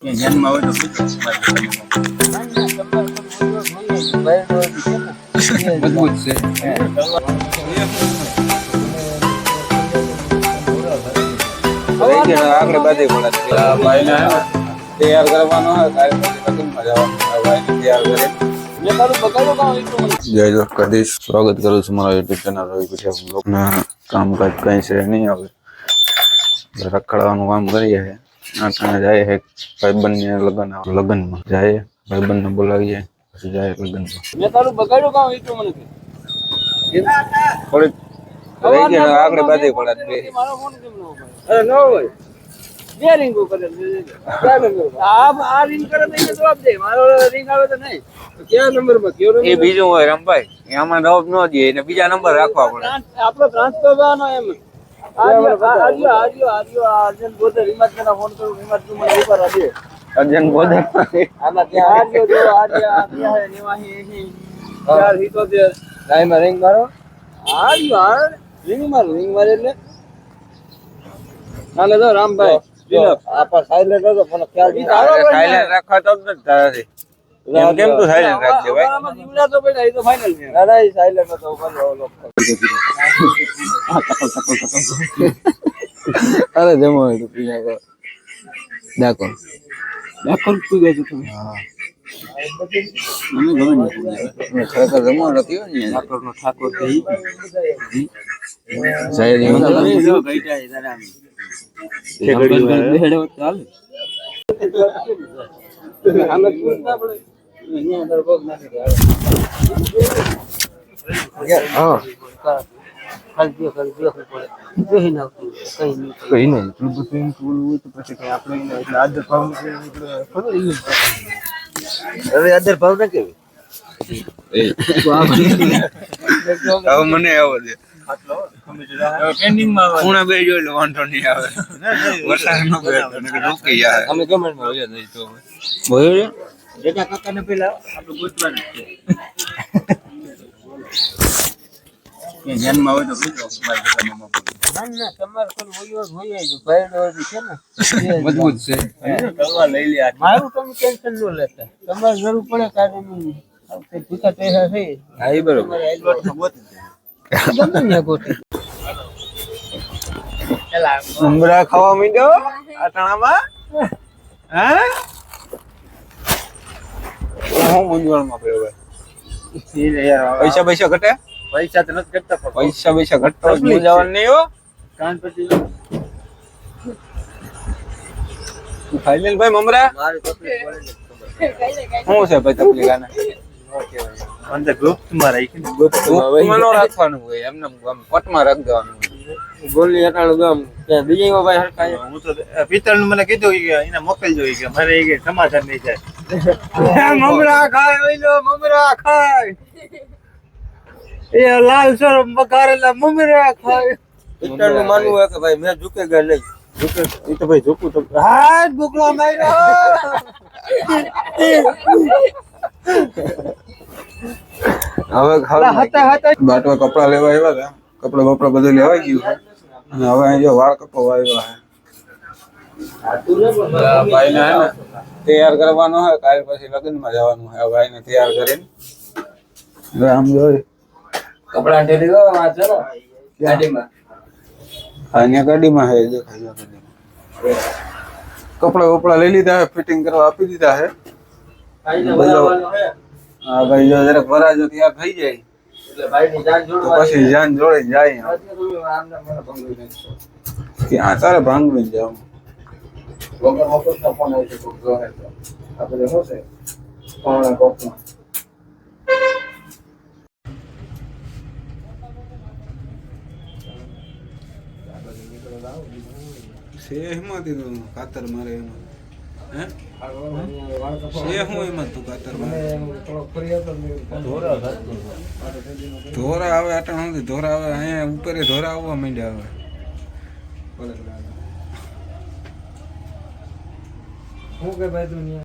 પછી કરી જય દ્વારકાધીશ સ્વાગત કરું છું મારા યુટ્યુબ ચેનલ રવિ બ્લોગના કામકાજ કઈ છે નહીં હવે રખડવાનું કામ કરીએ છે આઠાણે જાય છે ભાઈબંધને લગ્ન લગ્નમાં જાય ભાઈબંધને બોલાવીએ પછી જાય લગ્નમાં. થોડીક રહી ગયા આગળ બાજુ પડે બે. એ બીજું હોય રમભાઈ. એમાં જવાબ ન દે એને બીજા નંબર રાખવા પડે. આપણો ટ્રાન્સફર એમ મને આમાં હે નિવાહી એહી ચાર હિતો દે રિંગ મારો? આર્યો રિંગ મારો રિંગ મારે એટલે. હાલે તો રામભાઈ દિલપ આપા સાઈલેન્ટ હતો મને ખ્યાલ નહીં સાયલેન્ટ રાખવા તો જ નથી તારાથી કેમ તું સાયલેન્ટ રાખજે ભાઈ? જીવડા તો બેટા એ તો ફાઇનલ છે. દાદા એ સાઈલેન્ટ હતો ઓલો અરે જમો હોય તો પી નાખો ડાકો ડાકોર તું ગયો તમે મને ગમે ને ખરેખર જમો નથી હોય ને ડાકોરનો ઠાકોર કે ઈ શાયરી તમે જો બેઠા છે તારા આમ. બેહેડો ચાલે. આમે પૂછતા ખાલી બે ખાલી પડે. બેહી નાખતું. કઈ નહીં. કઈ નહીં એટલું બધું એમ બોલવું હોય તો પછી કઈ આપણે એટલે આદર ભાવ. હવે આદર ભાવ ના કેવી મને આવો છે ખૂણે બે જોઈ લો વાંધો નહીં આવે વરસાદ ન રોકી અમે કમેન્ટમાં હોય નહીં તો બોલ્યો જેટા પેલા આપણે ગોતવાનું છે ધ્યાનમાં હોય તો પૂછો ના ના તમારે કોઈ હોય જ હોય જ ભાઈ છે ને. મજબૂત છે. દવા લઈ લે મારું તમે ટેન્શન ન લેતા. તમારે જરૂર પડે કાઢે નહીં ભૂખા પૈસા છે હા એ બરોબર. ઉમરા ખાવા માંડ્યો? આટણામાં? હે? હું મૂંઝવણમાં પડ્યો ભાઈ. યાર, પૈસા પૈસા ઘટે? પૈસા તો નથી પણ પૈસા પૈસા ઘટતા જ તકલીફ છે. નહીં હો. કાન પછી ફાઇનલ ભાઈ મમરા. શું છે ભાઈ તકલીફ આને? અંદર ગુપ્તમાં રાખીને ગુપ્તમાં ન. રાખવાનું હોય એમને પટ પટમાં રાખ દેવાનું હોય. ગોલી હટાણું ગામ ત્યાં બીજી ભાઈ હું તો પિત્તળ મને કીધું કે એને મોકલજો કે મારે એ કે સમાધાન નહીં થાય. મમરા ખાય મમરા ખાય. એ લાલ સર બગારેલા મમરા ખાય. પિત્તળનું માનવું હોય કે ભાઈ મેં ઝૂકે ગયા નહીં. ઝૂકે? એ તો ભાઈ ઝૂકું તો હાથ બુકલા માર્યો. હવે ખાલી હતા હતા. બાટવા કપડા લેવા આવ્યા હતા. કપડા બપડા બધું લેવાઈ ગયું અને હવે અહીં જો વાળ કપાવા આવ્યા છે. ભાઈ ને તૈયાર કરવાનો હોય કાલ પછી લગ્નમાં જવાનું હોય. ભાઈ ને તૈયાર કરીને. હવે આમ જોઈ. કપડા ઢેરી દો વાંચો ને ગાડીમાં. અહીંયા ગાડીમાં હે દેખાય. કપડા બપડા લઈ લીધા હે ફિટિંગ કરવા આપી દીધા હે. હે. ભાઈ જો જરાક વરાજો ત્યાં થઈ જાય. એટલે ભાઈની જાન જોડવા પછી જાન જોડે જાય આજે તમે આમને મને ભંગી નાખશો. ત્યાં તારે ભાંગવી જાવ વગર વખતનો ફોન આવી છે કોક જોહે તો. આપણે શું છે? પાવણા કોકમાં. છે એમાંથી તું કાતર મારે એમાં. હે? છે હું એમાં તું કાતર મારે. ધોરા આવે નથી ધોરા આવે અહીંયા ઉપર ધોરા આવવા માંડ્યા આવે શું કે ભાઈ દુનિયા